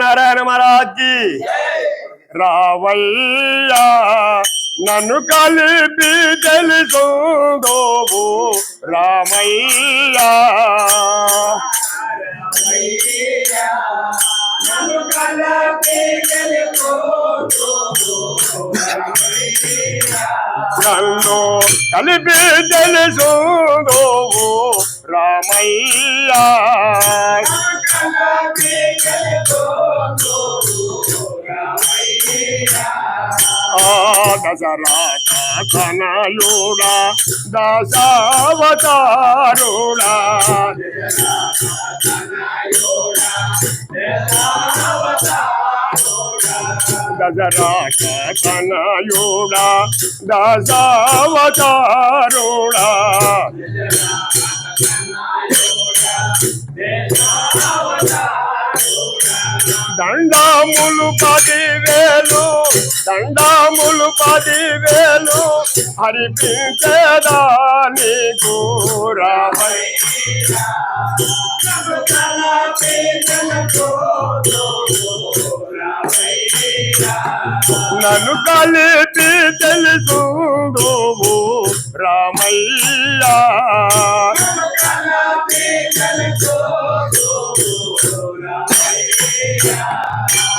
నారాయణ మహారాజ్జీ రావయ్యా నన్ను కలిపి తెలుసుందోవు రామయ్యా. నన్ను కలిపి తెలుసుందోవు రామయ్యా. ఆ దశరాట దశావతారుడా. దశరాట కనయుడా దశావతారుడా. దండాములు పదివేలు దండాములు పదివేలు హరిపించేదా నీకు నన్ను కలిపి తెలుసు రామయ్యా.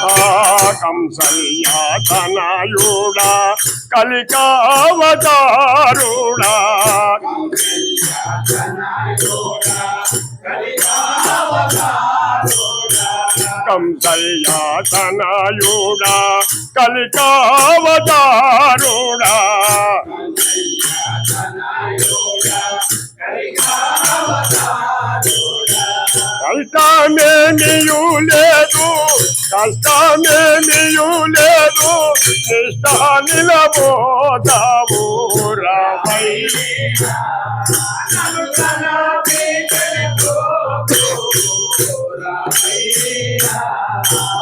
ఆ కలికావతారుడా. తనయుడా కలికావతారుడా. కంసల్యా తనయుడా లేదు. కష్టమేమియు లేదు నిష్ట నిలబోదావు రామయ్య.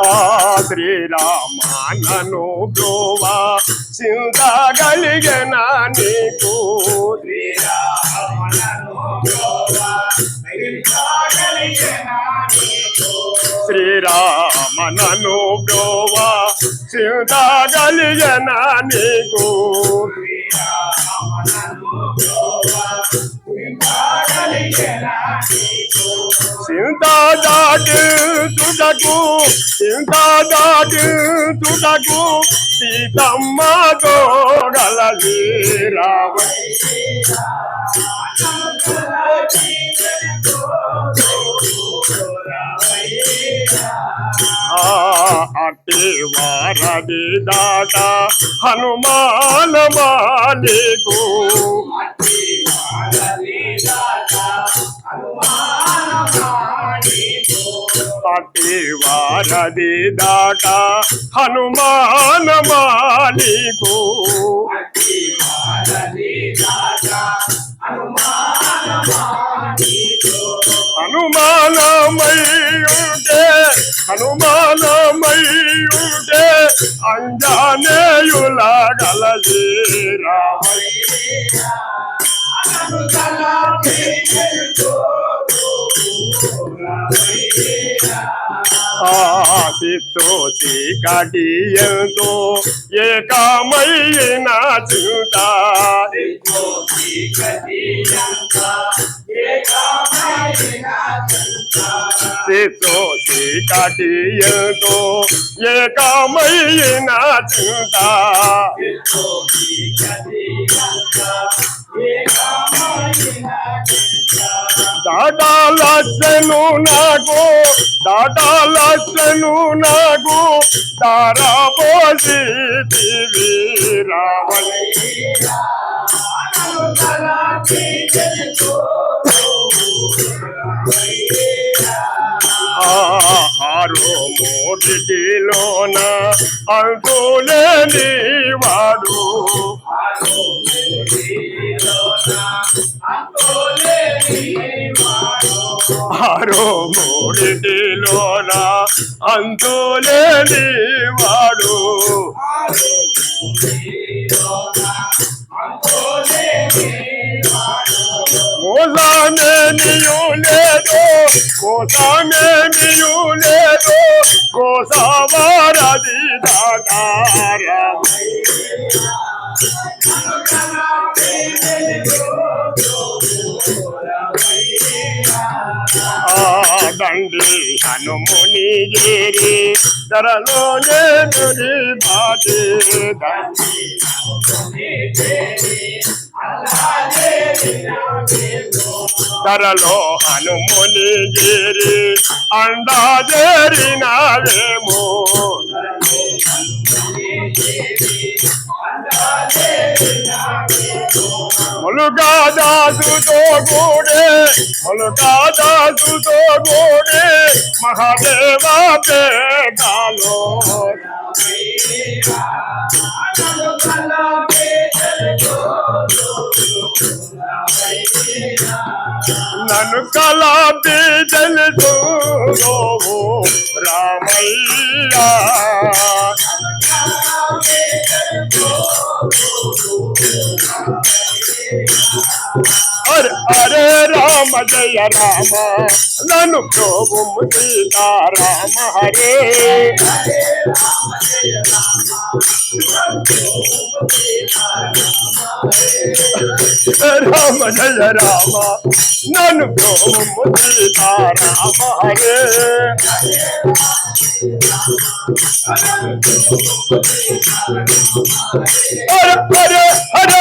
ఆ శ్రీరామానను బ్రోవా సిందగలిగిన నీకు? శ్రీరామనను బ్రోవా శ్రీరామ నను గోవా దాటి నీకు సింతా దాటి తుటకు సీతమ్మ తోగలది రావయ్య ఆ అట్టి వారది దాట హనుమాన మాలికు అట్టి వారది దాట హనుమాన మాలికు హనుమానమయ్యుంటే హనుమానమయ్యుంటే అంజనేయుల గలది రామయ్య. ఆశిస్తోసి కటియంతో ఏకమైన చింత. శిస్తోసి కటియంతో ఏకమైన చింత. దాదా దాటాలచ్చను నాకు దాదా దాటాలచ్చను నాకు దారాపోసి దివి రావయ్య ভোট দিল না আঙ্গুলে নিবারু আরও মোড়ে দিল না আন্দোলে নিবারু ও নিও లేదు. కోసమేమియూ లేదు. కోసవారది దాదారం. దండి హనుముని గిరి ధరలోనే నురి బాది దండి ధరలో హనుముని గిరి అండా చేరినావేమో ములుగా దాసుతో కూడే ములుగా దాసుతో కూడే మహాదేవ పేదాలో నన్ను కళా బీజలు రామయ్య. అరే అరే రామ జయ రామ నన్ను ప్రభు సీతారామ హరే రామ జయ రామ నన్ను ప్రభు సీతారామ హరే అరే అరే అరే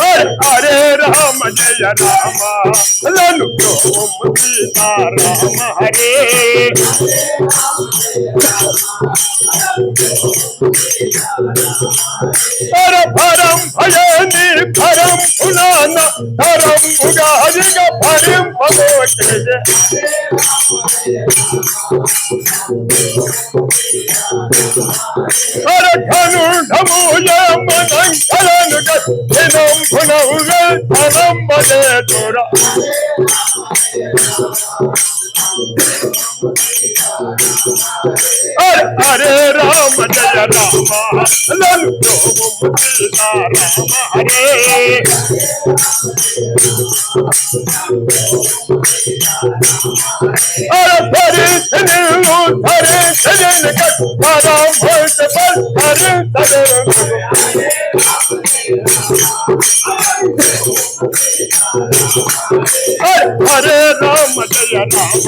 हरे राम जय राम ललु ओम सीता राम हरे पर परम भजनी परम फुलाना धरम उगा हरि का परम भगो हर धनु धमुय मनंगलन Enam और हरे राम जय राम लल्लो राम हरे और हरे सजन हरे सजन राम भक्त पर हरे सजन हरे राम जय Ram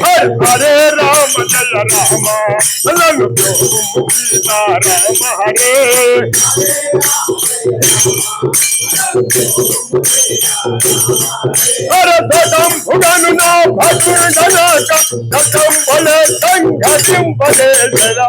Hare Hare Rama Jala Rama. Jala Rama Rama Hare. Hare Padam Bhuganu Na Bhagur Jana Ka Jatam Bale Sangha Hare Hare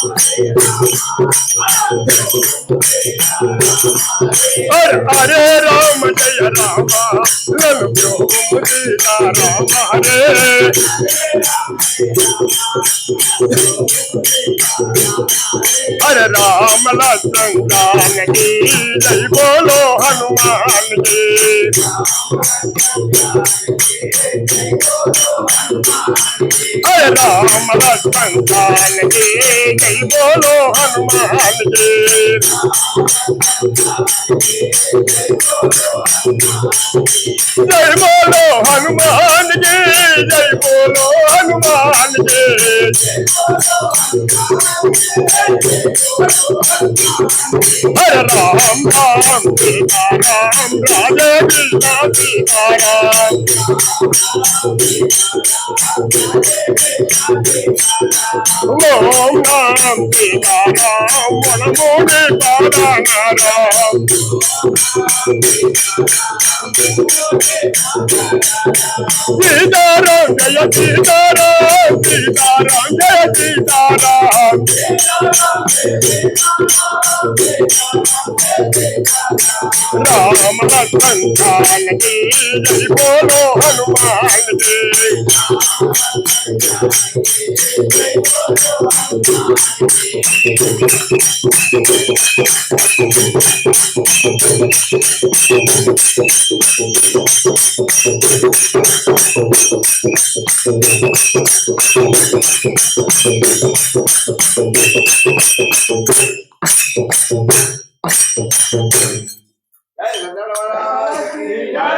Hare Rama Jaya Rama Lal Kyo Mujhita Rama Hare Hare Rama Lassan Dhan Ki Jai Bolo Hanuman Ji Hare Rama Lassan Dhan Ki Jai নাই বলো হনুমান জয় বলো হনুমান জয় বলো হনুমান হর রাম রাম সীতা রাম রাজা কৃষ্ণ সীতা রাম రామ సీతారాం వనమోని పాదానారాం సీతారాం జయ సీతారాం सीताराम जय सीताराम राम लखन काल की जय बोलो हनुमान जी Thank you. はい、みんなでお会いしましょう!